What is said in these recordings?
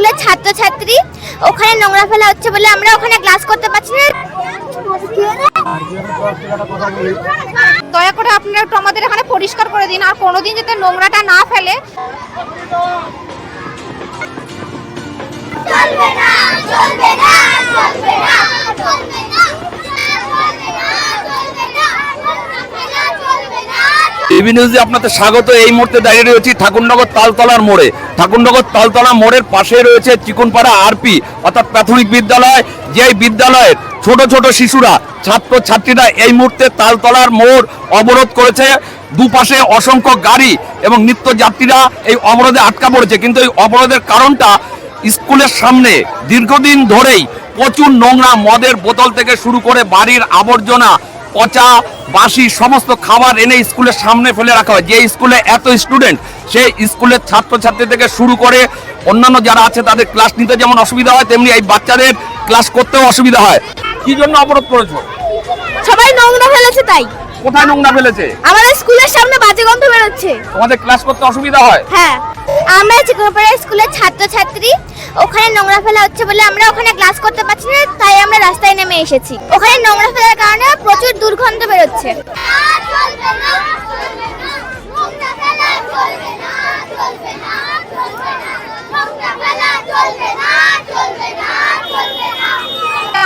স্কুলের ছাত্রছাত্রী। ওখানে নোংরা ফেলা হচ্ছে বলে আমরা ওখানে ক্লাস করতে পারছি না। দয়া করে আপনারা একটু আমাদের এখানে পরিষ্কার করে দিন আর কোনোদিন যাতে নোংরাটা না ফেলে। চলবে না চলবে না চলবে না চলবে না টিভি নিউজে আপনাদের স্বাগত। এই মুহূর্তে দাঁড়িয়ে রয়েছি ঠাকুরনগর তালতলার মোড়ে। ঠাকুরনগর তালতলা মোড়ের পাশে রয়েছে চিকনপাড়া আরপি, অর্থাৎ প্রাথমিক বিদ্যালয়, যেই বিদ্যালয়ের ছোট ছোট শিশুরা ছাত্র ছাত্রীরা এই মুহূর্তে তালতলার মোড় অবরোধ করেছে। দুপাশে অসংখ্য গাড়ি এবং নিত্য যাত্রীরা এই অবরোধে আটকা পড়েছে। কিন্তু এই অবরোধের কারণটা স্কুলের সামনে দীর্ঘদিন ধরেই প্রচুর নোংরা মদের বোতল থেকে শুরু করে বাড়ির আবর্জনা, পচা বাসি সমস্ত খাবার এনে স্কুলের সামনে ফেলে রাখা হয়। যে স্কুলে এত স্টুডেন্ট সেই স্কুলের ছাত্রছাত্রী থেকে শুরু করে অন্যান্য যারা আছে, তাদের ক্লাস নিতে যেমন অসুবিধা হয়, তেমনি এই বাচ্চাদের ক্লাস করতেও অসুবিধা হয়। কি জন্য অবরোধ করেছ? সবাই নোংরা ফেলেছে তাই। কোথায় নোংরা ফেলেছে? আমাদের স্কুলের সামনে বাজে গন্ধ বেরোচ্ছে। তোমাদের ক্লাস করতে অসুবিধা হয়? হ্যাঁ আমরা চিকনপাড়া স্কুলের ছাত্রছাত্রী ওখানে নোংরা ফেলা হচ্ছে বলে আমরা ওখানে ক্লাস করতে পারছি না তাই আমরা রাস্তায় নেমে এসেছি। ওখানে নোংরা ফেলার কারণে প্রচুর দুর্গন্ধ বেরোচ্ছে।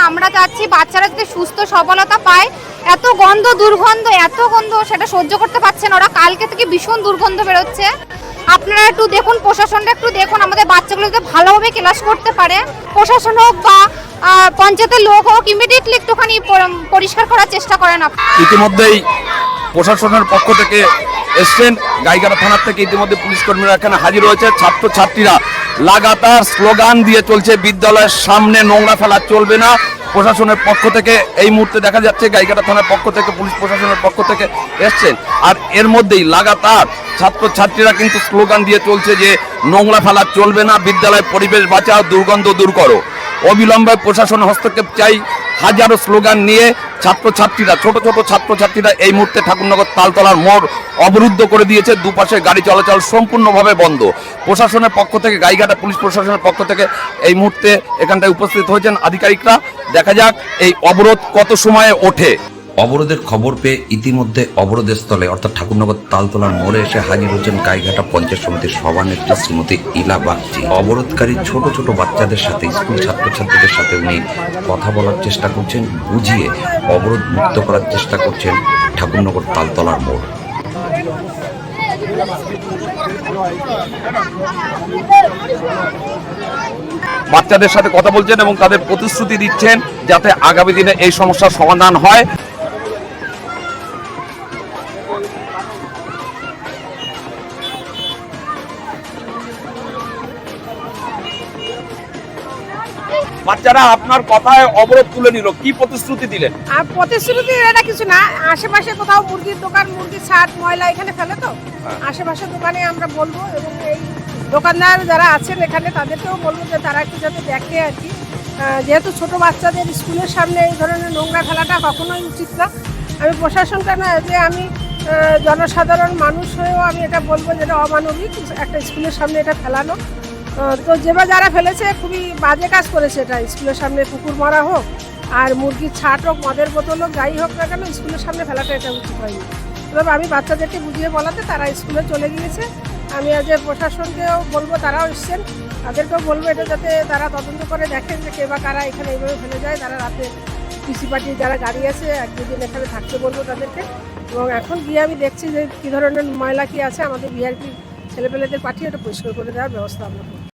আমরা চাচ্ছি বাচ্চারা যাতে সুস্থ সবলতা পায় এত গন্ধ, দুর্গন্ধ, এত গন্ধ সেটা সহ্য করতে পারছে না। ওরা কালকে থেকে ভীষণ দুর্গন্ধ বেরোচ্ছে। আপনারা একটু দেখুন, প্রশাসনটা একটু দেখুন। আমাদের বাচ্চাগুলো যাতে ভালোভাবে ক্লাস করতে পারে। প্রশাসন হোক বা পঞ্চায়েতের লোক হোক ইমিডিয়েটলি একটুখানি পরিষ্কার করার চেষ্টা করেন ইতিমধ্যেই প্রশাসনের পক্ষ থেকে এসছেন গাইঘাটা থানার থেকে ইতিমধ্যে পুলিশ কর্মীরা এখানে হাজির হয়েছে। ছাত্রছাত্রীরা লাগাতার স্লোগান দিয়ে চলছে, বিদ্যালয়ের সামনে নোংরা ফেলা চলবে না। প্রশাসনের পক্ষ থেকে এই মুহূর্তে দেখা যাচ্ছে গাইঘাটা থানার পক্ষ থেকে, পুলিশ প্রশাসনের পক্ষ থেকে এসছেন। আর এর মধ্যেই লাগাতার ছাত্রছাত্রীরা কিন্তু স্লোগান দিয়ে চলছে যে, নোংরা ফেলা চলবে না বিদ্যালয় পরিবেশ বাঁচাও, দুর্গন্ধ দূর করো। অবিলম্বে প্রশাসন হস্তক্ষেপ চাই। হাজারো স্লোগান নিয়ে ছাত্রছাত্রীরা, ছোট ছোট ছাত্রছাত্রীরা এই মুহূর্তে ঠাকুরনগর তালতলার মোড় অবরুদ্ধ করে দিয়েছে। দুপাশে গাড়ি চলাচল সম্পূর্ণভাবে বন্ধ। প্রশাসনের পক্ষ থেকে, গাইঘাটা পুলিশ প্রশাসনের পক্ষ থেকে এই মুহূর্তে এখানটায় উপস্থিত হয়েছেন আধিকারিকরা। দেখা যাক এই অবরোধ কত সময়ে ওঠে। অবরোধের খবর পেয়ে ইতিমধ্যে অবরোধের স্থলে, অর্থাৎ ঠাকুরনগর তালতলার মোড়ে এসে হাজির হয়েছেন গাইঘাটা পঞ্চায়েত সমিতির সভানেত্রী শ্রীমতী ইলা বাগচি। অবরোধকারী ছোট ছোট বাচ্চাদের সাথে, স্কুল ছাত্রছাত্রীদের সাথে উনি কথা বলার চেষ্টা করছেন, বুঝিয়ে অবরোধ মুক্ত করার চেষ্টা করছেন ঠাকুরনগর তালতলার মোড়। বাচ্চাদের সাথে কথা বলছেন এবং তাদের প্রতিশ্রুতি দিচ্ছেন যাতে আগামী দিনে এই সমস্যার সমাধান হয়। বাচ্চারা আপনার কথায় অবরোধ তুলে নিল। কি প্রতিশ্রুতি দিলেন? আর প্রতিশ্রুতি এটা কিছু না আশেপাশে কোথাও মুরগির দোকান মুরগির ছাদ ময়লা এখানে ফেলে তো। আশেপাশে দোকানে আমরা বলব এবং এই দোকানদার যারা আছেন এখানে তাদেরকেও বলব যে তারা একটু যাতে দেখে আর কি। যেহেতু ছোট বাচ্চাদের স্কুলের সামনে এই ধরনের নোংরা ফেলাটা কখনোই উচিত না। আমি প্রশাসনটা না যে আমি জনসাধারণ মানুষ হয়েও আমি এটা বলব যেটা অমানবিক একটা স্কুলের সামনে এটা ফেলানো। তো যেবা যারা ফেলেছে, খুবই বাজে কাজ করেছে এটা। স্কুলের সামনে কুকুর মারা হোক, আর মুরগির ছাট হোক, মদের বোতল হোক, যাই হোক না কেন, স্কুলের সামনে ফেলাটা এটা উচিত হয়নি। তবে আমি বাচ্চাদেরকে বুঝিয়ে বলাতে, তারা স্কুলে চলে গিয়েছে। আমি আজ প্রশাসনকেও বলব, তারাও এসছেন। তাদেরকেও বলব এটা যাতে তারা তদন্ত করে দেখেন যে কে বা কারা এখানে এইভাবে ফেলে যায়। তারা রাতে পিসি পার্টির যারা গাড়ি আছে, এক দুদিন এখানে থাকতে বলব তাদেরকে। এবং এখন গিয়ে আমি দেখছি যে কী ধরনের ময়লা কী আছে। আমাদের বিআরপি ছেলেপেলেদের পাঠিয়ে ওটা পরিষ্কার করে দেওয়ার ব্যবস্থা আমরা করব।